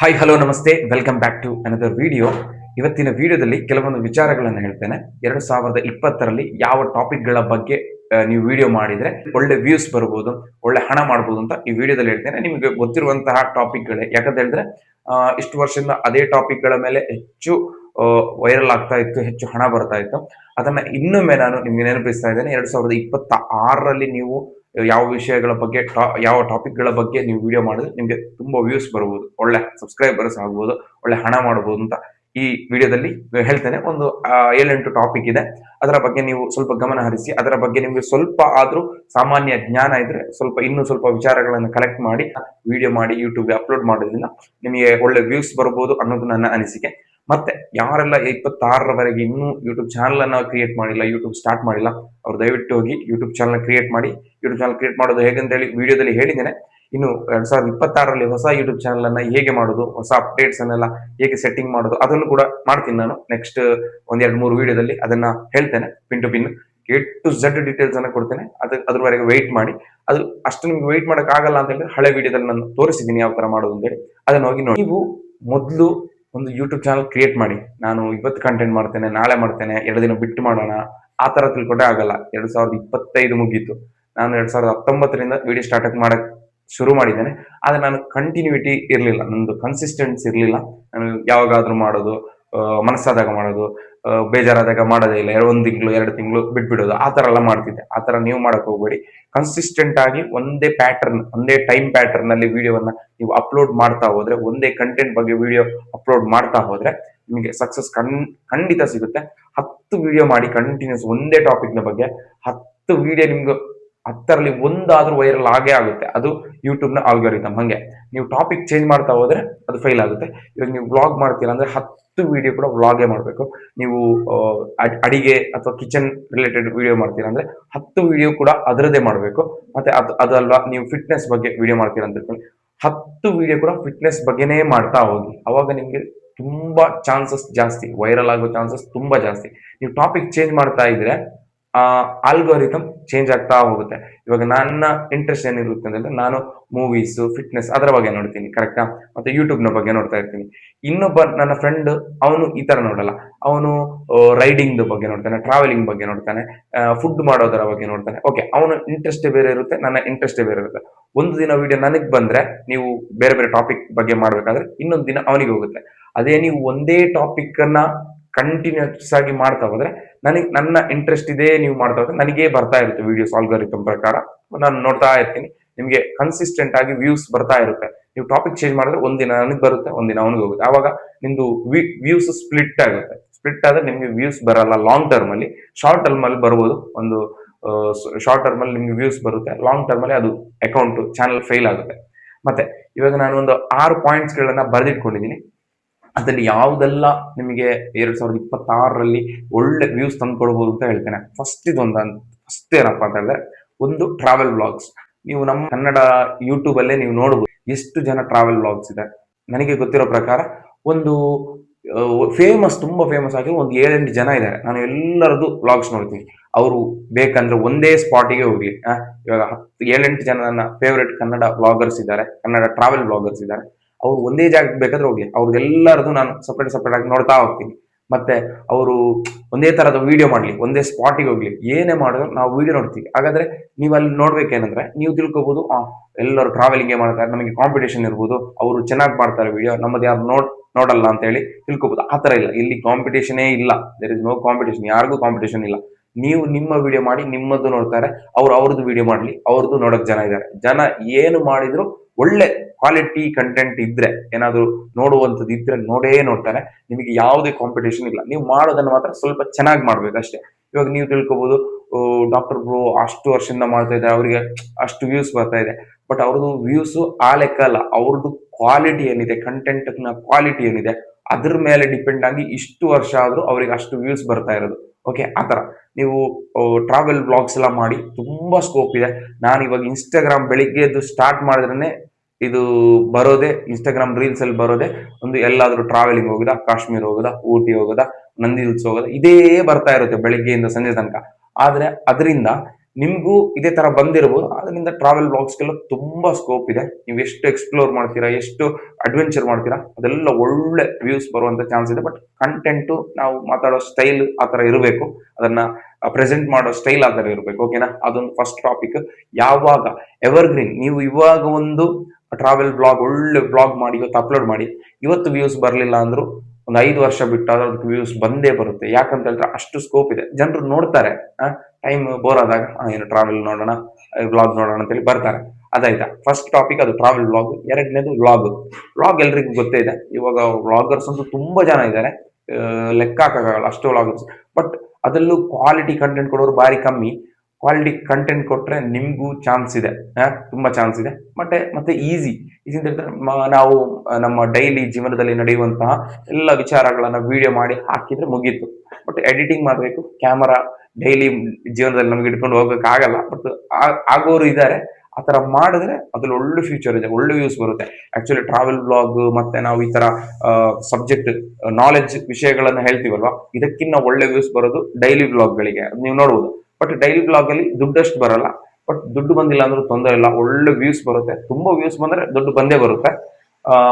Hi hello ನಮಸ್ತೆ. Welcome back to another video ಇವತ್ತಿನ ವಿಡಿಯೋದಲ್ಲಿ ಕೆಲವೊಂದು ವಿಚಾರಗಳನ್ನು ಹೇಳ್ತೇನೆ. ಎರಡು ಸಾವಿರದ ಇಪ್ಪತ್ತರಲ್ಲಿ ಯಾವ ಟಾಪಿಕ್ಗಳ ಬಗ್ಗೆ ನೀವು ವಿಡಿಯೋ ಮಾಡಿದ್ರೆ ಒಳ್ಳೆ ವ್ಯೂಸ್ ಬರ್ಬೋದು, ಒಳ್ಳೆ ಹಣ ಮಾಡ್ಬೋದು ಅಂತ ಈ ವಿಡಿಯೋದಲ್ಲಿ ಹೇಳ್ತೇನೆ. ನಿಮಗೆ ಗೊತ್ತಿರುವಂತಹ ಟಾಪಿಕ್ಗಳೇ ಯಾಕಂತ ಹೇಳಿದ್ರೆ ಇಷ್ಟು ವರ್ಷದಿಂದ ಅದೇ ಟಾಪಿಕ್ಗಳ ಮೇಲೆ ಹೆಚ್ಚು ವೈರಲ್ ಆಗ್ತಾ ಇತ್ತು, ಹೆಚ್ಚು ಹಣ ಬರ್ತಾ ಇತ್ತು. ಅದನ್ನ ಇನ್ನೊಮ್ಮೆ ನಾನು ನಿಮಗೆ ನೆನಪಿಸ್ತಾ ಇದ್ದೇನೆ. ಎರಡು ಸಾವಿರದ ಇಪ್ಪತ್ತ ಆರರಲ್ಲಿ ನೀವು ಯಾವ ವಿಷಯಗಳ ಬಗ್ಗೆ ಯಾವ ಟಾಪಿಕ್ಗಳ ಬಗ್ಗೆ ನೀವು ವಿಡಿಯೋ ಮಾಡಿದ್ರೆ ನಿಮಗೆ ತುಂಬಾ ವ್ಯೂಸ್ ಬರ್ಬೋದು. ಒಳ್ಳೆ ಸಬ್ಸ್ಕ್ರೈಬರ್ಸ್ ಆಗ್ಬೋದು, ಒಳ್ಳೆ ಹಣ ಮಾಡಬಹುದು ಅಂತ ಈ ವಿಡಿಯೋದಲ್ಲಿ ಹೇಳ್ತೇನೆ. ಒಂದು ಏಳೆಂಟು ಟಾಪಿಕ್ ಇದೆ. ಅದರ ಬಗ್ಗೆ ನೀವು ಸ್ವಲ್ಪ ಗಮನ ಹರಿಸಿ, ಅದರ ಬಗ್ಗೆ ನಿಮಗೆ ಸ್ವಲ್ಪ ಆದ್ರೂ ಸಾಮಾನ್ಯ ಜ್ಞಾನ ಇದ್ರೆ ಸ್ವಲ್ಪ ಇನ್ನೂ ಸ್ವಲ್ಪ ವಿಚಾರಗಳನ್ನು ಕಲೆಕ್ಟ್ ಮಾಡಿ ವಿಡಿಯೋ ಮಾಡಿ ಯೂಟ್ಯೂಬ್ಗೆ ಅಪ್ಲೋಡ್ ಮಾಡೋದ್ರಿಂದ ನಿಮಗೆ ಒಳ್ಳೆ ವ್ಯೂಸ್ ಬರ್ಬೋದು ಅನ್ನೋದು ನನ್ನ ಅನಿಸಿಕೆ. ಮತ್ತೆ ಯಾರೆಲ್ಲ ಇಪ್ಪತ್ತಾರರವರೆಗೆ ಇನ್ನೂ ಯೂಟ್ಯೂಬ್ ಚಾನಲ್ ಅನ್ನ ಕ್ರಿಯೇಟ್ ಮಾಡಿಲ್ಲ ಯೂಟ್ಯೂಬ್ ಸ್ಟಾರ್ಟ್ ಮಾಡಿಲ್ಲ, ಅವ್ರು ದಯವಿಟ್ಟು ಹೋಗಿ ಯೂಟ್ಯೂಬ್ ಚಾನಲ್ ಕ್ರಿಯೇಟ್ ಮಾಡಿ ಯೂಟ್ಯೂಬ್ ಚಾನಲ್ ಕ್ರಿಯೇಟ್ ಮಾಡೋದು ಹೇಗೆ ಅಂತ ಹೇಳಿ ವಿಡಿಯೋದಲ್ಲಿ ಹೇಳಿದ್ದೇನೆ. ಇನ್ನು ಎರಡ್ ಸಾವಿರದ ಇಪ್ಪತ್ತಾರರಲ್ಲಿ ಹೊಸ ಯೂಟ್ಯೂಬ್ ಚಾನಲ್ ಅನ್ನ ಹೇಗೆ ಮಾಡೋದು, ಹೊಸ ಅಪ್ಡೇಟ್ಸ್ ಅನ್ನೆಲ್ಲ ಹೇಗೆ ಸೆಟ್ಟಿಂಗ್ ಮಾಡೋದು, ಅದನ್ನು ಕೂಡ ಮಾಡ್ತೀನಿ ನಾನು ನೆಕ್ಸ್ಟ್ ಒಂದೆರಡು ಮೂರು ವಿಡಿಯೋದಲ್ಲಿ ಅದನ್ನ ಹೇಳ್ತೇನೆ pin to pin A to Z details ಅನ್ನ ಕೊಡ್ತೇನೆ, ಅದು ಅದ್ರವರೆಗೆ ವೆಯ್ಟ್ ಮಾಡಿ. ಅದು ಅಷ್ಟು ನಿಮ್ಗೆ ವೆಯ್ಟ್ ಮಾಡಕ್ ಆಗಲ್ಲ ಅಂತ ಹೇಳಿದ್ರೆ ಹಳೆ ವಿಡಿಯೋದಲ್ಲಿ ನಾನು ತೋರಿಸಿದ್ದೀನಿ ಯಾವ ತರ ಮಾಡೋದು ಅಂತೇಳಿ ಅದನ್ನ ಹೋಗಿ ನೋಡಿ. ನೀವು ಮೊದಲು ಒಂದು ಯೂಟ್ಯೂಬ್ ಚಾನಲ್ ಕ್ರಿಯೇಟ್ ಮಾಡಿ. ನಾನು ಇವತ್ತು ಕಂಟೆಂಟ್ ಮಾಡ್ತೇನೆ, ನಾಳೆ ಮಾಡ್ತೇನೆ, ಎರಡು ದಿನ ಬಿಟ್ಟು ಮಾಡೋಣ. ಆ ತರ ತಿಳ್ಕೊಂಡೇ ಆಗಲ್ಲ. ಎರಡು ಸಾವಿರದ ಇಪ್ಪತ್ತೈದು ಮುಗೀತು. ನಾನು ಎರಡು ಸಾವಿರದ ಹತ್ತೊಂಬತ್ತರಿಂದ ವಿಡಿಯೋ ಸ್ಟಾರ್ಟ್ ಮಾಡಕ್ ಶುರು ಮಾಡಿದ್ದೇನೆ. ಆದರೆ ನಾನು ಕಂಟಿನ್ಯೂಟಿ ಇರಲಿಲ್ಲ. ನಂದು ಕನ್ಸಿಸ್ಟೆನ್ಸ್ ಇರಲಿಲ್ಲ. ನಾನು ಯಾವಾಗಾದರೂ ಮಾಡೋದು ಮನಸ್ಸಾದಾಗ ಮಾಡೋದು ಬೇಜಾರಾದಾಗ ಮಾಡೋದೇ ಇಲ್ಲ. ಒಂದು ತಿಂಗಳು, ಎರಡು ತಿಂಗಳು ಬಿಟ್ಬಿಡೋದು. ಆ ಥರ ಎಲ್ಲ ಮಾಡ್ತಿದ್ದೆ. ಆ ಥರ ನೀವು ಮಾಡಕ್ ಹೋಗ್ಬೇಡಿ. ಕನ್ಸಿಸ್ಟೆಂಟ್ ಆಗಿ ಒಂದೇ ಪ್ಯಾಟರ್ನ್ ಒಂದೇ ಟೈಮ್ ಪ್ಯಾಟರ್ನ್ ಅಲ್ಲಿ ವಿಡಿಯೋವನ್ನ ನೀವು ಅಪ್ಲೋಡ್ ಮಾಡ್ತಾ ಹೋದ್ರೆ, ಒಂದೇ ಕಂಟೆಂಟ್ ಬಗ್ಗೆ ವಿಡಿಯೋ ಅಪ್ಲೋಡ್ ಮಾಡ್ತಾ ಹೋದ್ರೆ ನಿಮಗೆ ಸಕ್ಸಸ್ ಕಣ್ ಖಂಡಿತ ಸಿಗುತ್ತೆ. ಹತ್ತು ವಿಡಿಯೋ ಮಾಡಿ ಕಂಟಿನ್ಯೂಸ್ ಒಂದೇ ಟಾಪಿಕ್ನ ಬಗ್ಗೆ ಹತ್ತು ವಿಡಿಯೋ ನಿಮ್ಗೆ ಹತ್ತರಲ್ಲಿ ಒಂದಾದ್ರೂ ವೈರಲ್ ಆಗೇ ಆಗುತ್ತೆ. ಅದು ಯೂಟ್ಯೂಬ್ನ ನ ಹಾಗೆ. ನೀವು ಟಾಪಿಕ್ ಚೇಂಜ್ ಮಾಡ್ತಾ ಹೋದ್ರೆ ಅದು ಫೈಲ್ ಆಗುತ್ತೆ. ಇವಾಗ ನೀವು ವ್ಲಾಗ್ ಮಾಡ್ತೀರಾ ಅಂದ್ರೆ ಹತ್ತು ವಿಡಿಯೋ ಕೂಡ ವ್ಲಾಗೇ ಮಾಡಬೇಕು. ನೀವು ಅಡಿಗೆ ಅಥವಾ ಕಿಚನ್ ರಿಲೇಟೆಡ್ ವಿಡಿಯೋ ಮಾಡ್ತೀರಾ ಅಂದ್ರೆ ಹತ್ತು ವಿಡಿಯೋ ಕೂಡ ಅದರದೇ ಮಾಡಬೇಕು. ಮತ್ತೆ ಅದು, ಅದಲ್ವಾ, ನೀವು ಫಿಟ್ನೆಸ್ ಬಗ್ಗೆ ವಿಡಿಯೋ ಮಾಡ್ತೀರಾ ಅಂತ ತಿಳ್ಕೊಳ್ಳಿ. ಹತ್ತು ವಿಡಿಯೋ ಕೂಡ ಫಿಟ್ನೆಸ್ ಬಗ್ಗೆನೇ ಮಾಡ್ತಾ ಹೋಗಿ. ಅವಾಗ ನಿಮಗೆ ತುಂಬಾ ಚಾನ್ಸಸ್ ಜಾಸ್ತಿ. ವೈರಲ್ ಆಗೋ ಚಾನ್ಸಸ್ ತುಂಬಾ ಜಾಸ್ತಿ. ನೀವು ಟಾಪಿಕ್ ಚೇಂಜ್ ಮಾಡ್ತಾ ಇದ್ರೆ ಆಲ್ಗೋರಿಥಮ್ ಚೇಂಜ್ ಆಗ್ತಾ ಹೋಗುತ್ತೆ. ಇವಾಗ ನನ್ನ ಇಂಟ್ರೆಸ್ಟ್ ಏನಿರುತ್ತೆ ಅಂದ್ರೆ ನಾನು ಮೂವೀಸ್ ಫಿಟ್ನೆಸ್ ಅದರ ಬಗ್ಗೆ ನೋಡ್ತೀನಿ ಕರೆಕ್ಟಾ ಮತ್ತೆ ಯೂಟ್ಯೂಬ್ನ ಬಗ್ಗೆ ನೋಡ್ತಾ ಇರ್ತೀನಿ. ಇನ್ನೊಬ್ಬ ನನ್ನ ಫ್ರೆಂಡ್ ಅವನು ಈ ತರ ನೋಡಲ್ಲ. ಅವನು ರೈಡಿಂಗ್ ಬಗ್ಗೆ ನೋಡ್ತಾನೆ ಟ್ರಾವೆಲಿಂಗ್ ಬಗ್ಗೆ ನೋಡ್ತಾನೆ ಫುಡ್ ಮಾಡೋದರ ಬಗ್ಗೆ ನೋಡ್ತಾನೆ. ಓಕೆ ಅವನ ಇಂಟ್ರೆಸ್ಟ್ ಬೇರೆ ಇರುತ್ತೆ, ನನ್ನ ಇಂಟ್ರೆಸ್ಟ್ ಬೇರೆ ಇರುತ್ತೆ. ಒಂದು ದಿನ ವಿಡಿಯೋ ನನಗೆ ಬಂದ್ರೆ ನೀವು ಬೇರೆ ಬೇರೆ ಟಾಪಿಕ್ ಬಗ್ಗೆ ಮಾಡ್ಬೇಕಾದ್ರೆ ಇನ್ನೊಂದು ದಿನ ಅವನಿಗೆ ಹೋಗುತ್ತೆ. ಅದೇ ನೀವು ಒಂದೇ ಟಾಪಿಕ್ ಅನ್ನ ಕಂಟಿನ್ಯೂಸ್ ಆಗಿ ಮಾಡ್ತಾ ಹೋದ್ರೆ ನನಗೆ ನನ್ನ ಇಂಟ್ರೆಸ್ಟ್ ಇದೆ ನೀವು ಮಾಡ್ತಾ ಇದ್ರೆ ನನಗೆ ಬರ್ತಾ ಇರುತ್ತೆ ವಿಡಿಯೋಸ್ ಆಲ್ಗೋರಿಥಮ್ ಪ್ರಕಾರ. ನಾನು ನೋಡ್ತಾ ಇರ್ತೀನಿ. ನಿಮಗೆ ಕನ್ಸಿಸ್ಟೆಂಟ್ ಆಗಿ ವ್ಯೂಸ್ ಬರ್ತಾ ಇರುತ್ತೆ. ನೀವು ಟಾಪಿಕ್ ಚೇಂಜ್ ಮಾಡಿದ್ರೆ ಒಂದಿನ ನನಗೆ ಬರುತ್ತೆ ಒಂದಿನ ಅವನಿಗೆ ಹೋಗುತ್ತೆ. ಆವಾಗ ನಿಮ್ದು ವ್ಯೂಸ್ ಸ್ಪ್ಲಿಟ್ ಆಗುತ್ತೆ. ಸ್ಪ್ಲಿಟ್ ಆದ್ರೆ ನಿಮಗೆ ವ್ಯೂಸ್ ಬರಲ್ಲ ಲಾಂಗ್ ಟರ್ಮ್ ಅಲ್ಲಿ. ಶಾರ್ಟ್ ಟರ್ಮ್ ಅಲ್ಲಿ ಬರ್ಬೋದು. ಒಂದು ಶಾರ್ಟ್ ಟರ್ಮ್ ಅಲ್ಲಿ ನಿಮ್ಗೆ ವ್ಯೂಸ್ ಬರುತ್ತೆ. ಲಾಂಗ್ ಟರ್ಮ್ ಅಲ್ಲಿ ಅದು ಅಕೌಂಟ್ ಚಾನಲ್ ಫೇಲ್ ಆಗುತ್ತೆ. ಮತ್ತೆ ಇವಾಗ ನಾನು ಒಂದು ಆರು ಪಾಯಿಂಟ್ಸ್ ಗಳನ್ನ ಬರೆದಿಟ್ಕೊಂಡಿದ್ದೀನಿ ಅದರಲ್ಲಿ ಯಾವುದೆಲ್ಲ ನಿಮಗೆ ಎರಡ್ ಸಾವಿರದ ಇಪ್ಪತ್ತಾರರಲ್ಲಿ ಒಳ್ಳೆ ವ್ಯೂಸ್ ತಂದ್ಕೊಡ್ಬೋದು ಅಂತ ಹೇಳ್ತೇನೆ. ಫಸ್ಟ್ ಇದೊಂದು ಫಸ್ಟ್ ಏನಪ್ಪಾ ಅಂತ ಹೇಳಿದ್ರೆ ಒಂದು ಟ್ರಾವೆಲ್ ಬ್ಲಾಗ್ಸ್ ನೀವು ನಮ್ಮ ಕನ್ನಡ ಯೂಟ್ಯೂಬ್ ಅಲ್ಲೇ ನೀವು ನೋಡಬಹುದು ಎಷ್ಟು ಜನ ಟ್ರಾವೆಲ್ ಬ್ಲಾಗ್ಸ್ ಇದೆ. ನನಗೆ ಗೊತ್ತಿರೋ ಪ್ರಕಾರ ಒಂದು ಫೇಮಸ್ ತುಂಬಾ ಫೇಮಸ್ ಆಗಿ ಒಂದು ಏಳೆಂಟು ಜನ ಇದ್ದಾರೆ. ನಾನು ಎಲ್ಲರದ್ದು ಬ್ಲಾಗ್ಸ್ ನೋಡ್ತೀನಿ. ಅವರು ಬೇಕಂದ್ರೆ ಒಂದೇ ಸ್ಪಾಟಿಗೆ ಹೋಗ್ಲಿ. ಇವಾಗ ಹತ್ತು, ಏಳೆಂಟು ಜನ ನನ್ನ ಫೇವ್ರೆಟ್ ಕನ್ನಡ ಬ್ಲಾಗರ್ಸ್ ಇದ್ದಾರೆ, ಕನ್ನಡ ಟ್ರಾವೆಲ್ ಬ್ಲಾಗರ್ಸ್ ಇದ್ದಾರೆ. ಅವ್ರು ಒಂದೇ ಜಾಗಕ್ಕೆ ಬೇಕಾದ್ರೆ ಹೋಗ್ಲಿ. ಅವ್ರದ್ದೆಲ್ಲರದು ನಾನು ಸಪ್ರೇಟ್ ಸಪ್ರೇಟ್ ಆಗಿ ನೋಡ್ತಾ ಹೋಗ್ತೀನಿ. ಮತ್ತೆ ಅವರು ಒಂದೇ ತರದ ವಿಡಿಯೋ ಮಾಡ್ಲಿ, ಒಂದೇ ಸ್ಪಾಟಿಗೆ ಹೋಗ್ಲಿ. ಏನೇ ಮಾಡಿದ್ರು ನಾವು ವಿಡಿಯೋ ನೋಡ್ತೀವಿ. ಹಾಗಾದ್ರೆ ನೀವು ಅಲ್ಲಿ ನೋಡ್ಬೇಕೇನಂದ್ರೆ ನೀವು ತಿಳ್ಕೊಬಹುದು ಎಲ್ಲರೂ ಟ್ರಾವೆಲಿಂಗ್ ಮಾಡ್ತಾರೆ, ನಮಗೆ ಕಾಂಪಿಟೇಷನ್ ಇರ್ಬೋದು, ಅವರು ಚೆನ್ನಾಗಿ ಮಾಡ್ತಾರೆ ವಿಡಿಯೋ ನಮ್ಮದು ಯಾರು ನೋಡ್, ನೋಡಲ್ಲ ಅಂತ ಹೇಳಿ ತಿಳ್ಕೊಬಹುದು ಆ ತರ ಇಲ್ಲ. ಇಲ್ಲಿ ಕಾಂಪಿಟೇಷನೇ ಇಲ್ಲ. ದೇರ್ ಇಸ್ ನೋ ಕಾಂಪಿಟೇಷನ್ ಯಾರಿಗೂ ಕಾಂಪಿಟೇಷನ್ ಇಲ್ಲ. ನೀವು ನಿಮ್ಮ ವಿಡಿಯೋ ಮಾಡಿ ನಿಮ್ಮದು ನೋಡ್ತಾರೆ, ಅವ್ರು ಅವ್ರದ್ದು ವಿಡಿಯೋ ಮಾಡ್ಲಿ, ಅವ್ರದ್ದು ನೋಡಕ್ ಜನ ಇದ್ದಾರೆ. ಜನ ಏನು ಮಾಡಿದ್ರು ಒಳ್ಳೆ ಕ್ವಾಲಿಟಿ ಕಂಟೆಂಟ್ ಇದ್ರೆ ಏನಾದ್ರು ನೋಡುವಂಥದ್ದು ಇದ್ರೆ ನೋಡೇ ನೋಡ್ತಾರೆ. ನಿಮಗೆ ಯಾವುದೇ ಕಾಂಪಿಟೇಷನ್ ಇಲ್ಲ. ನೀವು ಮಾಡೋದನ್ನು ಮಾತ್ರ ಸ್ವಲ್ಪ ಚೆನ್ನಾಗಿ ಮಾಡ್ಬೇಕಷ್ಟೇ. ಇವಾಗ ನೀವು ತಿಳ್ಕೊಬಹುದು ಡಾಕ್ಟರ್ ಬ್ರೋ ಅಷ್ಟು ವರ್ಷದಿಂದ ಮಾಡ್ತಾ ಇದ್ದಾರೆ, ಅವರಿಗೆ ಅಷ್ಟು ವ್ಯೂಸ್ ಬರ್ತಾ ಇದೆ. ಬಟ್ ಅವ್ರದ್ದು ವ್ಯೂಸ್ ಆ ಲೆಕ್ಕ ಅಲ್ಲ. ಅವ್ರದ್ದು ಕ್ವಾಲಿಟಿ ಏನಿದೆ ಕಂಟೆಂಟ್ ಕ್ವಾಲಿಟಿ ಏನಿದೆ, ಅದ್ರ ಮೇಲೆ ಡಿಪೆಂಡ್ ಆಗಿ ಇಷ್ಟು ವರ್ಷ ಆದ್ರೂ ಅವ್ರಿಗೆ ಅಷ್ಟು ವ್ಯೂಸ್ ಬರ್ತಾ ಇರೋದು. ಓಕೆ ಆತರ ನೀವು ಟ್ರಾವೆಲ್ ಬ್ಲಾಗ್ಸ್ ಎಲ್ಲ ಮಾಡಿ, ತುಂಬಾ ಸ್ಕೋಪ್ ಇದೆ. ನಾನು ಇವಾಗ ಇನ್ಸ್ಟಾಗ್ರಾಮ್ ಬೆಳಿಗ್ಗೆ ಎದ್ದು ಸ್ಟಾರ್ಟ್ ಮಾಡಿದ್ರೆ ಇದು ಬರೋದೇ ಇನ್ಸ್ಟಾಗ್ರಾಮ್ ರೀಲ್ಸ್ ಅಲ್ಲಿ ಬರೋದೇ, ಒಂದು ಎಲ್ಲಾದ್ರೂ ಟ್ರಾವೆಲಿಂಗ್ ಹೋಗುದಾ ಕಾಶ್ಮೀರ್ ಹೋಗುದಾ ಊಟಿ ಹೋಗೋದಾ ನಂದಿ ಹಿಲ್ಸ್ ಹೋಗೋದಾ, ಇದೇ ಬರ್ತಾ ಇರುತ್ತೆ ಬೆಳಿಗ್ಗೆಯಿಂದ ಸಂಜೆ ತನಕ. ಆದ್ರೆ ಅದರಿಂದ ನಿಮಗೂ ಇದೇ ತರ ಬಂದಿರಬಹುದು ಅದರಿಂದ ಟ್ರಾವೆಲ್ ಬ್ಲಾಗ್ಸ್ಗೆಲ್ಲ ತುಂಬಾ ಸ್ಕೋಪ್ ಇದೆ. ನೀವು ಎಷ್ಟು ಎಕ್ಸ್ಪ್ಲೋರ್ ಮಾಡ್ತೀರಾ, ಎಷ್ಟು ಅಡ್ವೆಂಚರ್ ಮಾಡ್ತೀರಾ, ಅದೆಲ್ಲ ಒಳ್ಳೆ ವ್ಯೂಸ್ ಬರುವಂತ ಚಾನ್ಸ್ ಇದೆ. ಬಟ್ ಕಂಟೆಂಟ್ ನಾವು ಮಾತಾಡೋ ಸ್ಟೈಲ್ ಆ ತರ ಇರಬೇಕು. ಅದನ್ನ ಪ್ರೆಸೆಂಟ್ ಮಾಡೋ ಸ್ಟೈಲ್ ಆ ತರ ಇರಬೇಕು ಓಕೆನಾ ಅದೊಂದು ಫಸ್ಟ್ ಟಾಪಿಕ್ ಯಾವಾಗ ಎವರ್ಗ್ರೀನ್ ನೀವು ಇವಾಗ ಒಂದು ಟ್ರಾವೆಲ್ ಬ್ಲಾಗ್ ಒಳ್ಳೆ ಬ್ಲಾಗ್ ಮಾಡಿ, ಇವತ್ತು ಅಪ್ಲೋಡ್ ಮಾಡಿ. ಇವತ್ತು ವ್ಯೂಸ್ ಬರಲಿಲ್ಲ ಅಂದ್ರು ಒಂದು ಐದು ವರ್ಷ ಬಿಟ್ಟು ಅದಕ್ಕೆ ವ್ಯೂಸ್ ಬಂದೇ ಬರುತ್ತೆ. ಯಾಕಂತ ಹೇಳಿದ್ರೆ ಅಷ್ಟು ಸ್ಕೋಪ್ ಇದೆ. ಜನರು ನೋಡ್ತಾರೆ ಟೈಮ್ ಬೋರ್ ಆದಾಗ ಏನು ಟ್ರಾವೆಲ್ ನೋಡೋಣ ಬ್ಲಾಗ್ ನೋಡೋಣ ಅಂತೇಳಿ ಬರ್ತಾರೆ. ಅದಾಯ್ತಾ? ಫಸ್ಟ್ ಟಾಪಿಕ್ ಅದು ಟ್ರಾವೆಲ್ ಬ್ಲಾಗ್ ಎರಡನೇದು ವ್ಲಾಗ್ ವ್ಲಾಗ್ ಎಲ್ರಿಗೂ ಗೊತ್ತೇ ಇದೆ. ಇವಾಗ ವ್ಲಾಗರ್ಸ್ ಅಂತೂ ತುಂಬ ಜನ ಇದ್ದಾರೆ. ಲೆಕ್ಕ ಹಾಕೋಕ್ಕಾಗಲ್ಲ, ಅಷ್ಟು ವ್ಲಾಗರ್ಸ್ ಬಟ್ ಅದರಲ್ಲೂ ಕ್ವಾಲಿಟಿ ಕಂಟೆಂಟ್ ಕೊಡೋರು ಭಾರಿ ಕಮ್ಮಿ. ಕ್ವಾಲಿಟಿ ಕಂಟೆಂಟ್ ಕೊಟ್ಟರೆ ನಿಮಗೂ ಚಾನ್ಸ್ ಇದೆ. ತುಂಬ ಚಾನ್ಸ್ ಇದೆ. ಮತ್ತೆ ಮತ್ತೆ ಈಸಿ ಈಸಿ ಅಂತ ಹೇಳಿದ್ರೆ ನಾವು, ನಮ್ಮ ಡೈಲಿ ಜೀವನದಲ್ಲಿ ನಡೆಯುವಂತಹ ಎಲ್ಲ ವಿಚಾರಗಳನ್ನು ವಿಡಿಯೋ ಮಾಡಿ ಹಾಕಿದ್ರೆ ಮುಗೀತು. ಬಟ್ ಎಡಿಟಿಂಗ್ ಮಾಡಬೇಕು. ಕ್ಯಾಮರಾ ಡೈಲಿ ಜೀವನದಲ್ಲಿ ನಮ್ಗೆ ಇಟ್ಕೊಂಡು ಹೋಗಕ್ಕೆ ಆಗಲ್ಲ ಬಟ್ ಆಗೋರು ಇದ್ದಾರೆ ಆ ಥರ ಮಾಡಿದ್ರೆ ಅದ್ರಲ್ಲಿ ಒಳ್ಳೆ ಫ್ಯೂಚರ್ ಇದೆ. ಒಳ್ಳೆ ವ್ಯೂಸ್ ಬರುತ್ತೆ. ಆ್ಯಕ್ಚುಲಿ ಟ್ರಾವೆಲ್ ಬ್ಲಾಗ್ ಮತ್ತೆ ನಾವು ಈ ಥರ ಸಬ್ಜೆಕ್ಟ್ ನಾಲೆಡ್ಜ್ ವಿಷಯಗಳನ್ನು ಹೇಳ್ತೀವಲ್ವ? ಇದಕ್ಕಿಂತ ಒಳ್ಳೆ ವ್ಯೂಸ್ ಬರೋದು ಡೈಲಿ ಬ್ಲಾಗ್ಗಳಿಗೆ ನೀವು ನೋಡಬಹುದು ಬಟ್ ಡೈಲಿ ಬ್ಲಾಗ್ ಅಲ್ಲಿ ದುಡ್ಡಷ್ಟು ಬರಲ್ಲ. ಬಟ್ ದುಡ್ಡು ಬಂದಿಲ್ಲ ಅಂದ್ರೂ ತೊಂದರೆ ಇಲ್ಲ. ಒಳ್ಳೆ ವ್ಯೂಸ್ ಬರುತ್ತೆ. ತುಂಬಾ ವ್ಯೂಸ್ ಬಂದ್ರೆ ದುಡ್ಡು ಬಂದೇ ಬರುತ್ತೆ.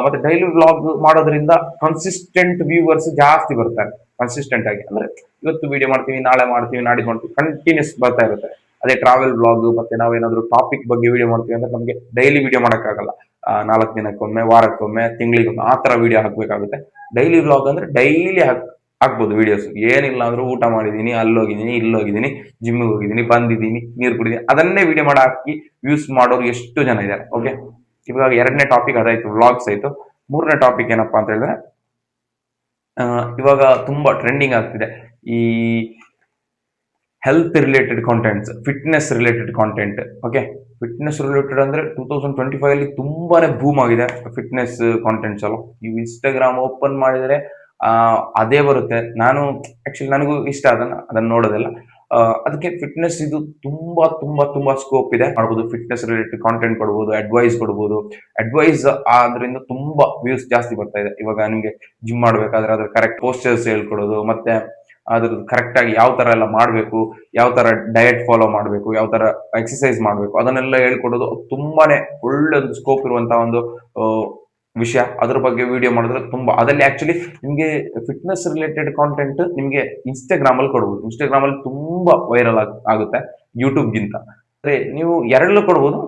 ಮತ್ತೆ ಡೈಲಿ ವ್ಲಾಗ್ ಮಾಡೋದ್ರಿಂದ ಕನ್ಸಿಸ್ಟೆಂಟ್ ವ್ಯೂವರ್ಸ್ ಜಾಸ್ತಿ ಬರ್ತಾರೆ. ಕನ್ಸಿಸ್ಟೆಂಟ್ ಆಗಿ. ಅಂದ್ರೆ ಇವತ್ತು ವಿಡಿಯೋ ಮಾಡ್ತೀವಿ, ನಾಳೆ ಮಾಡ್ತೀವಿ, ನಾಡಿದ್ದು ಮಾಡ್ತೀವಿ. ಕಂಟಿನ್ಯೂಸ್ ಬರ್ತಾ ಇರುತ್ತೆ. ಅದೇ ಟ್ರಾವೆಲ್ ಬ್ಲಾಗ್ ಮತ್ತೆ ನಾವೇನಾದ್ರೂ ಟಾಪಿಕ್ ಬಗ್ಗೆ ವಿಡಿಯೋ ಮಾಡ್ತೀವಿ ಅಂದ್ರೆ ನಮಗೆ ಡೈಲಿ ವಿಡಿಯೋ ಮಾಡೋಕ್ಕಾಗಲ್ಲ. ನಾಲ್ಕು ದಿನಕ್ಕೊಮ್ಮೆ, ವಾರಕ್ಕೊಮ್ಮೆ, ತಿಂಗಳಿಗೊಮ್ಮೆ ಆ ತರ ವಿಡಿಯೋ ಹಾಕ್ಬೇಕಾಗುತ್ತೆ. ಡೈಲಿ ವ್ಲಾಗ್ ಅಂದ್ರೆ ಡೈಲಿ ಹಾಕ್ ಹಾಕ್ಬೋದು ವಿಡಿಯೋಸ್ ಏನಿಲ್ಲ ಅಂದ್ರೂ ಊಟ ಮಾಡಿದ್ದೀನಿ ಅಲ್ಲಿ ಹೋಗಿದ್ದೀನಿ ಇಲ್ಲಿ ಹೋಗಿದ್ದೀನಿ ಬಂದಿದ್ದೀನಿ ನೀರು ಕುಡಿದೀನಿ, ಅದನ್ನೇ ವಿಡಿಯೋ ಮಾಡಿ ಹಾಕಿ ವ್ಯೂಸ್ ಮಾಡೋರು ಎಷ್ಟು ಜನ ಇದ್ದಾರೆ ಓಕೆ ಇವಾಗ ಎರಡನೇ ಟಾಪಿಕ್ ಅದಾಯ್ತು ವ್ಲಾಗ್ಸ್ ಆಯ್ತು. ಮೂರನೇ ಟಾಪಿಕ್ ಏನಪ್ಪ ಅಂತ ಹೇಳಿದ್ರೆ ಇವಾಗ ತುಂಬಾ ಟ್ರೆಂಡಿಂಗ್ ಆಗ್ತಿದೆ. ಈ health related contents fitness related content okay fitness related ಅಂದ್ರೆ ಟೂ ತೌಸಂಡ್ ಟ್ವೆಂಟಿ ಫೈವ್ ಅಲ್ಲಿ ತುಂಬಾನೇ ಬೂಮ್ ಆಗಿದೆ ಫಿಟ್ನೆಸ್ ಕಾಂಟೆಂಟ್ಸ್ ಎಲ್ಲ ನೀವು ಇನ್ಸ್ಟಾಗ್ರಾಮ್ ಓಪನ್ ಮಾಡಿದ್ರೆ ಅದೇ ಬರುತ್ತೆ. ನಾನು ಆಕ್ಚುಲಿ ನನಗೂ ಇಷ್ಟ ಅದನ್ನ ಅದನ್ನ ನೋಡೋದೆಲ್ಲ. ಆ, ಅದಕ್ಕೆ ಫಿಟ್ನೆಸ್ ಇದು ತುಂಬಾ ತುಂಬಾ ತುಂಬಾ ಸ್ಕೋಪ್ ಇದೆ. ಮಾಡ್ಬೋದು ಫಿಟ್ನೆಸ್ ರಿಲೇಟೆಡ್ ಕಾಂಟೆಂಟ್ ಕೊಡ್ಬೋದು ಅಡ್ವೈಸ್ ಕೊಡ್ಬೋದು. ಅಡ್ವೈಸ್ ಆದ್ರಿಂದ ತುಂಬಾ ವ್ಯೂಸ್ ಜಾಸ್ತಿ ಬರ್ತಾ ಇದೆ. ಇವಾಗ ನಿಮ್ಗೆ ಜಿಮ್ ಮಾಡ್ಬೇಕಾದ್ರೆ ಅದ್ರ ಕರೆಕ್ಟ್ ಪೋಸ್ಟರ್ಸ್ ಹೇಳ್ಕೊಡೋದು ಮತ್ತೆ ಅದ್ರದ್ದು ಕರೆಕ್ಟ್ ಆಗಿ ಯಾವ ತರ ಎಲ್ಲ ಮಾಡಬೇಕು ಯಾವ ತರ ಡಯಟ್ ಫಾಲೋ ಮಾಡಬೇಕು ಯಾವ ತರ ಎಕ್ಸಸೈಸ್ ಮಾಡಬೇಕು ಅದನ್ನೆಲ್ಲ ಹೇಳ್ಕೊಡೋದು ತುಂಬಾನೇ ಒಳ್ಳೆ ಒಂದು ಸ್ಕೋಪ್ ಇರುವಂತಹ ಒಂದು ಆ, ವಿಷಯ. ಅದ್ರ ಬಗ್ಗೆ ವಿಡಿಯೋ ಮಾಡಿದ್ರೆ ತುಂಬಾ, ಅದರಲ್ಲಿ ಆಕ್ಚುಲಿ ನಿಮಗೆ ಫಿಟ್ನೆಸ್ ರಿಲೇಟೆಡ್ ಕಾಂಟೆಂಟ್ ನಿಮಗೆ ಇನ್ಸ್ಟಾಗ್ರಾಮ್ ಅಲ್ಲಿ ಕೊಡ್ಬೋದು. ಇನ್ಸ್ಟಾಗ್ರಾಮ್ ಅಲ್ಲಿ ತುಂಬಾ ವೈರಲ್ ಆಗುತ್ತೆ ಯೂಟ್ಯೂಬ್ ಗಿಂತ. ನೀವು ಎರಡಲ್ಲೂ ಕೊಡ್ಬೋದು.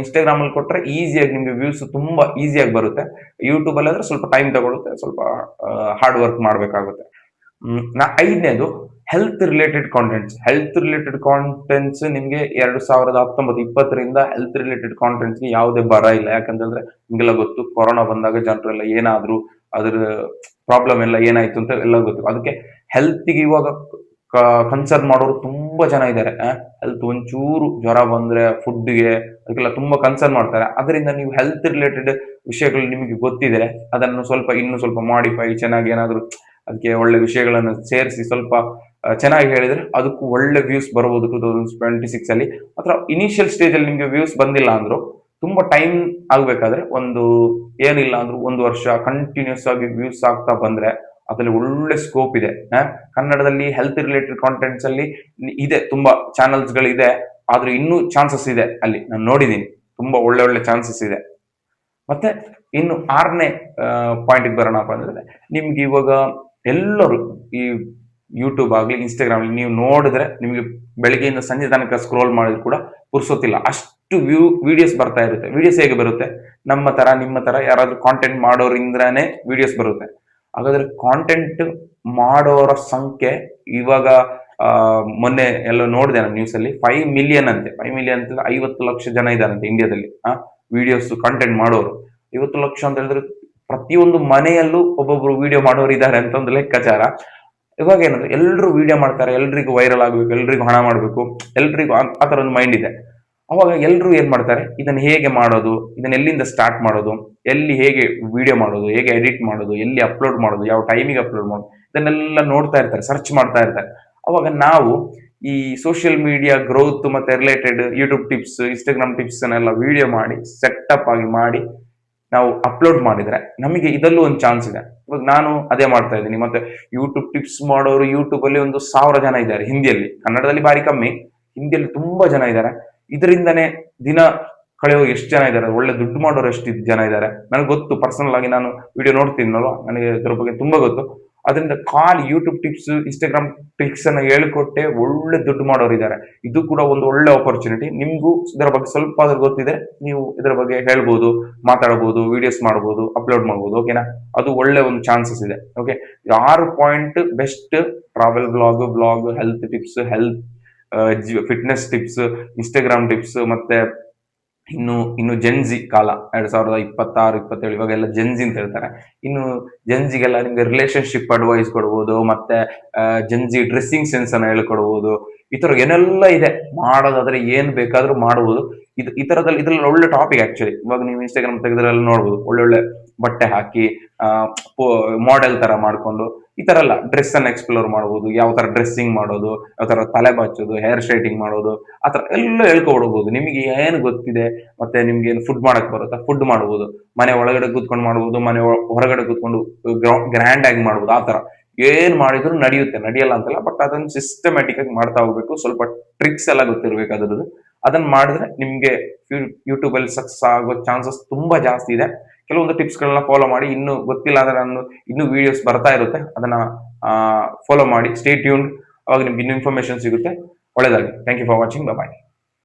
ಇನ್ಸ್ಟಾಗ್ರಾಮ್ ಅಲ್ಲಿ ಕೊಟ್ರೆ ಈಸಿಯಾಗಿ ನಿಮಗೆ ವ್ಯೂಸ್ ತುಂಬಾ ಈಸಿಯಾಗಿ ಬರುತ್ತೆ. ಯೂಟ್ಯೂಬ್ ಅಲ್ಲಿ ಆದ್ರೆ ಸ್ವಲ್ಪ ಟೈಮ್ ತಗೊಳುತ್ತೆ, ಸ್ವಲ್ಪ ಹಾರ್ಡ್ ವರ್ಕ್ ಮಾಡ್ಬೇಕಾಗುತ್ತೆ. ನಾ ಐದನೇದು. Health related contents health related contents ನಿಮ್ಗೆ ಎರಡು ಸಾವಿರದ ಹತ್ತೊಂಬತ್ತು ಇಪ್ಪತ್ತರಿಂದ ಹೆಲ್ತ್ ರಿಲೇಟೆಡ್ ಕಾಂಟೆಂಟ್ಸ್ಗೆ ಯಾವುದೇ ಬರ ಇಲ್ಲ. ಯಾಕಂತಂದ್ರೆ ನಿಮ್ಗೆಲ್ಲ ಗೊತ್ತು, ಕೊರೋನಾ ಬಂದಾಗ ಜನರೆಲ್ಲ ಏನಾದ್ರು ಅದ್ರ ಪ್ರಾಬ್ಲಮ್ ಎಲ್ಲ ಏನಾಯ್ತು ಅಂತ ಎಲ್ಲ ಗೊತ್ತು. ಅದಕ್ಕೆ ಹೆಲ್ತ್ಗೆ ಇವಾಗ ಕನ್ಸರ್ನ್ ಮಾಡೋರು ತುಂಬಾ ಜನ ಇದ್ದಾರೆ. ಹೆಲ್ತ್ ಒಂಚೂರು ಜ್ವರ ಬಂದ್ರೆ ಫುಡ್ಗೆ ಅದಕ್ಕೆಲ್ಲ ತುಂಬಾ ಕನ್ಸರ್ನ್ ಮಾಡ್ತಾರೆ. ಅದರಿಂದ ನೀವು ಹೆಲ್ತ್ ರಿಲೇಟೆಡ್ ವಿಷಯಗಳು ನಿಮಗೆ ಗೊತ್ತಿದೆ ಅದನ್ನು ಸ್ವಲ್ಪ ಇನ್ನು ಸ್ವಲ್ಪ ಮಾಡಿಫೈ ಚೆನ್ನಾಗಿ ಏನಾದ್ರು ಅದಕ್ಕೆ ಒಳ್ಳೆ ವಿಷಯಗಳನ್ನು ಸೇರಿಸಿ ಸ್ವಲ್ಪ ಚೆನ್ನಾಗಿ ಹೇಳಿದ್ರೆ ಅದಕ್ಕೂ ಒಳ್ಳೆ ವ್ಯೂಸ್ ಬರಬಹುದು ಟೂ ತೌಸಂಡ್ ಟ್ವೆಂಟಿ ಸಿಕ್ಸ್ ಅಲ್ಲಿ. ಅಥವಾ ಇನಿಷಿಯಲ್ ಸ್ಟೇಜ್ ಅಲ್ಲಿ ನಿಮ್ಗೆ ವ್ಯೂಸ್ ಬಂದಿಲ್ಲ ಅಂದ್ರು, ತುಂಬಾ ಟೈಮ್ ಆಗ್ಬೇಕಾದ್ರೆ ಒಂದು ಏನಿಲ್ಲ ಅಂದ್ರೂ ಒಂದು ವರ್ಷ ಕಂಟಿನ್ಯೂಸ್ ಆಗಿ ವ್ಯೂಸ್ ಆಗ್ತಾ ಬಂದ್ರೆ ಅದರಲ್ಲಿ ಒಳ್ಳೆ ಸ್ಕೋಪ್ ಇದೆ. ಕನ್ನಡದಲ್ಲಿ ಹೆಲ್ತ್ ರಿಲೇಟೆಡ್ ಕಾಂಟೆಂಟ್ಸ್ ಅಲ್ಲಿ ಇದೆ, ತುಂಬಾ ಚಾನಲ್ಸ್ ಗಳಿದೆ, ಆದ್ರೆ ಇನ್ನೂ ಚಾನ್ಸಸ್ ಇದೆ ಅಲ್ಲಿ. ನಾನು ನೋಡಿದ್ದೀನಿ ತುಂಬಾ ಒಳ್ಳೆ ಒಳ್ಳೆ ಚಾನ್ಸಸ್ ಇದೆ. ಮತ್ತೆ ಇನ್ನು ಆರನೇ ಪಾಯಿಂಟ್ ಬರೋಣ ಅಂದ್ರೆ, ನಿಮ್ಗೆ ಇವಾಗ ಎಲ್ಲರೂ ಈ ಯೂಟ್ಯೂಬ್ ಆಗಲಿ ಇನ್ಸ್ಟಾಗ್ರಾಮ್ ನೀವು ನೋಡಿದ್ರೆ ನಿಮಗೆ ಬೆಳಗ್ಗೆಯಿಂದ ಸಂಜೆ ತನಕ ಸ್ಕ್ರೋಲ್ ಮಾಡಿದ್ರು ಕೂಡ ಪುರ್ಸೋತಿಲ್ಲ ಅಷ್ಟು ವ್ಯೂ ವಿಡಿಯೋಸ್ ಬರ್ತಾ ಇರುತ್ತೆ. ವಿಡಿಯೋಸ್ ಹೇಗೆ ಬರುತ್ತೆ? ನಮ್ಮ ತರ ನಿಮ್ಮ ತರ ಯಾರಾದ್ರೂ ಕಾಂಟೆಂಟ್ ಮಾಡೋರಿಂದ್ರಾನೇ ವಿಡಿಯೋಸ್ ಬರುತ್ತೆ. ಹಾಗಾದ್ರೆ ಕಾಂಟೆಂಟ್ ಮಾಡೋರ ಸಂಖ್ಯೆ ಇವಾಗ ಮೊನ್ನೆ ಎಲ್ಲ ನೋಡಿದೆ ನಾನು ನ್ಯೂಸ್ ಅಲ್ಲಿ. ಫೈವ್ ಮಿಲಿಯನ್ ಅಂತೆ. ಫೈವ್ ಮಿಲಿಯನ್ ಅಂತ ಐವತ್ತು ಲಕ್ಷ ಜನ ಇದ್ದಾರಂತೆ ಇಂಡಿಯಾದಲ್ಲಿ ಆ ವಿಡಿಯೋಸ್ ಕಂಟೆಂಟ್ ಮಾಡೋರು. ಐವತ್ತು ಲಕ್ಷ ಅಂತ ಹೇಳಿದ್ರೆ ಪ್ರತಿಯೊಂದು ಮನೆಯಲ್ಲೂ ಒಬ್ಬೊಬ್ರು ವಿಡಿಯೋ ಮಾಡೋರು ಇದ್ದಾರೆ ಅಂತ ಒಂದು ಲೆಕ್ಕಾಚಾರ. ಇವಾಗ ಏನಂದ್ರೆ ಎಲ್ಲರೂ ವಿಡಿಯೋ ಮಾಡ್ತಾರೆ, ಎಲ್ರಿಗೂ ವೈರಲ್ ಆಗಬೇಕು, ಎಲ್ರಿಗೂ ಹಣ ಮಾಡಬೇಕು, ಎಲ್ರಿಗೂ ಆ ಥರ ಒಂದು ಮೈಂಡ್ ಇದೆ. ಅವಾಗ ಎಲ್ಲರೂ ಏನು ಮಾಡ್ತಾರೆ? ಇದನ್ನ ಹೇಗೆ ಮಾಡೋದು? ಇದನ್ನ ಎಲ್ಲಿಂದ ಸ್ಟಾರ್ಟ್ ಮಾಡೋದು? ಎಲ್ಲಿ ಹೇಗೆ ವಿಡಿಯೋ ಮಾಡೋದು? ಹೇಗೆ ಎಡಿಟ್ ಮಾಡೋದು? ಎಲ್ಲಿ ಅಪ್ಲೋಡ್ ಮಾಡೋದು? ಯಾವ ಟೈಮಿಗೆ ಅಪ್ಲೋಡ್ ಮಾಡೋದು? ಇದನ್ನೆಲ್ಲ ನೋಡ್ತಾ ಇರ್ತಾರೆ ಸರ್ಚ್ ಮಾಡ್ತಾ ಇರ್ತಾರೆ. ಅವಾಗ ನಾವು ಈ ಸೋಷಿಯಲ್ ಮೀಡಿಯಾ ಗ್ರೋತ್ ಮತ್ತೆ related YouTube tips Instagram tips video ಮಾಡಿ ಸೆಟಪ್ ಆಗಿ ಮಾಡಿ ನಾವು ಅಪ್ಲೋಡ್ ಮಾಡಿದ್ರೆ ನಮಗೆ ಇದಲ್ಲೂ ಒಂದು ಚಾನ್ಸ್ ಇದೆ. ಇವಾಗ ನಾನು ಅದೇ ಮಾಡ್ತಾ ಇದ್ದೀನಿ. ಮತ್ತೆ ಯೂಟ್ಯೂಬ್ ಟಿಪ್ಸ್ ಮಾಡೋರು ಯೂಟ್ಯೂಬ್ ಅಲ್ಲಿ ಒಂದು ಸಾವಿರ ಜನ ಇದ್ದಾರೆ ಹಿಂದಿಯಲ್ಲಿ. ಕನ್ನಡದಲ್ಲಿ ಬಾರಿ ಕಮ್ಮಿ. ಹಿಂದಿಯಲ್ಲಿ ತುಂಬಾ ಜನ ಇದ್ದಾರೆ. ಇದರಿಂದನೇ ದಿನ ಕಳೆಯೋ ಎಷ್ಟು ಜನ ಇದ್ದಾರೆ? ಒಳ್ಳೆ ದುಡ್ಡು ಮಾಡೋರು ಎಷ್ಟು ಜನ ಇದ್ದಾರೆ? ನನಗೆ ಗೊತ್ತು. ಪರ್ಸನಲ್ ಆಗಿ ನಾನು ವಿಡಿಯೋ ನೋಡ್ತೀನಲ್ವಾ? ನನಗೆ ಇದ್ರ ಬಗ್ಗೆ ತುಂಬಾ ಗೊತ್ತು. ಅದರಿಂದ call YouTube tips Instagram tips ಅನ್ನ ಹೇಳ್ಕೊಟ್ಟೆ ಒಳ್ಳೆ ದುಡ್ಡು ಮಾಡೋರು ಇದ್ದಾರೆ. ಇದು ಕೂಡ ಒಂದು ಒಳ್ಳೆ ಆಪರ್ಚುನಿಟಿ ನಿಮಗೂ ಇದರ ಬಗ್ಗೆ ಸ್ವಲ್ಪ ಆದ್ರೂ ಗೊತ್ತಿದೆ ನೀವು ಇದರ ಬಗ್ಗೆ ಹೇಳ್ಬೋದು ಮಾತಾಡಬಹುದು ವಿಡಿಯೋಸ್ ಮಾಡ್ಬೋದು ಅಪ್ಲೋಡ್ ಮಾಡ್ಬೋದು ಓಕೆನಾ ಅದು ಒಳ್ಳೆ ಒಂದು ಚಾನ್ಸಸ್ ಇದೆ ಓಕೆ ಆರು point best travel blog blog health tips health fitness tips Instagram tips ಮತ್ತೆ ಇನ್ನು ಇನ್ನು ಜೆನ್ಜಿ ಕಾಲ, ಎರಡ್ ಸಾವಿರದ ಇಪ್ಪತ್ತಾರು, ಇಪ್ಪತ್ತೇಳು, ಇವಾಗೆಲ್ಲ ಜೆನ್ಜಿ ಅಂತ ಹೇಳ್ತಾರೆ. ಇನ್ನು ಜೆನ್ಜಿಗೆಲ್ಲ ನಿಮ್ಗೆ ರಿಲೇಶನ್ಶಿಪ್ ಅಡ್ವೈಸ್ ಕೊಡ್ಬೋದು, ಮತ್ತೆ ಜೆನ್ಜಿ ಡ್ರೆಸ್ಸಿಂಗ್ ಸೆನ್ಸ್ ಅನ್ನ ಹೇಳ್ಕೊಡ್ಬೋದು. ಈ ತರ ಏನೆಲ್ಲ ಇದೆ, ಮಾಡೋದಾದ್ರೆ ಏನ್ ಬೇಕಾದ್ರೂ ಮಾಡಬಹುದು ಇದು, ಈ ತರದಲ್ಲಿ, ಇದ್ರಲ್ಲಿ ಒಳ್ಳೆ ಟಾಪಿಕ್ ಆಕ್ಚುಲಿ ಇವಾಗ ನೀವು ಇನ್ಸ್ಟಾಗ್ರಾಮ್ ತೆಗೆದ್ರಲ್ಲಿ ನೋಡ್ಬೋದು, ಒಳ್ಳೊಳ್ಳೆ ಬಟ್ಟೆ ಹಾಕಿ ಮಾಡೆಲ್ ತರ ಮಾಡ್ಕೊಂಡು ಈ ತರ ಎಲ್ಲ ಡ್ರೆಸ್ ಅನ್ನ ಎಕ್ಸ್ಪ್ಲೋರ್ ಮಾಡಬಹುದು ಯಾವ ತರ ಡ್ರೆಸ್ಸಿಂಗ್ ಮಾಡೋದು, ಯಾವ ತರ ತಲೆ ಬಾಚೋದು ಹೇರ್ ಸ್ಟ್ರೈಟಿಂಗ್ ಮಾಡೋದು, ಆ ತರ ಎಲ್ಲ ಹೇಳ್ಕೊಡ್ಬೋದು ನಿಮಗೆ ಏನು ಗೊತ್ತಿದೆ, ಮತ್ತೆ ನಿಮ್ಗೆ ಏನು ಫುಡ್ ಮಾಡಕ್ ಬರುತ್ತಾ? ಫುಡ್ ಮಾಡಬಹುದು ಮನೆ ಒಳಗಡೆ ಕೂತ್ಕೊಂಡು ಮಾಡಬಹುದು ಮನೆ ಹೊರಗಡೆ ಕೂತ್ಕೊಂಡು ಗ್ರ್ಯಾಂಡ್ ಆಗಿ ಮಾಡಬಹುದು ಆ ತರ. ಏನ್ ಮಾಡಿದ್ರು ನಡೆಯುತ್ತೆ, ನಡೆಯಲ್ಲ ಅಂತಲ್ಲ ಬಟ್ ಅದನ್ನ ಸಿಸ್ಟಮ್ಯಾಟಿಕ್ ಆಗಿ ಮಾಡ್ತಾ ಹೋಗ್ಬೇಕು. ಸ್ವಲ್ಪ ಟ್ರಿಕ್ಸ್ ಎಲ್ಲ ಗೊತ್ತಿರ್ಬೇಕು ಅದ್ರದ್ದು ಅದನ್ನ ಮಾಡಿದ್ರೆ ನಿಮ್ಗೆ ಯೂಟ್ಯೂಬ್ ಅಲ್ಲಿ ಸಕ್ಸಸ್ ಆಗೋ ಚಾನ್ಸಸ್ ತುಂಬಾ ಜಾಸ್ತಿ ಇದೆ. ಕೆಲವೊಂದು ಟಿಪ್ಸ್ ಗಳನ್ನ ಫಾಲೋ ಮಾಡಿ, ಇನ್ನು ಗೊತ್ತಿಲ್ಲ ಅಂದ್ರೆ ನಾನು ಇನ್ನೂ ವಿಡಿಯೋಸ್ ಬರ್ತಾ ಇರುತ್ತೆ. ಅದನ್ನ ಫಾಲೋ ಮಾಡಿ ಸ್ಟೇ ಟ್ಯೂನ್ ಅವಾಗ ನಿಮ್ಗೆ ಇನ್ನು ಇನ್ಫಾರ್ಮೇಶನ್ ಸಿಗುತ್ತೆ. ಒಳ್ಳೇದಾಗಿ thank you for watching bye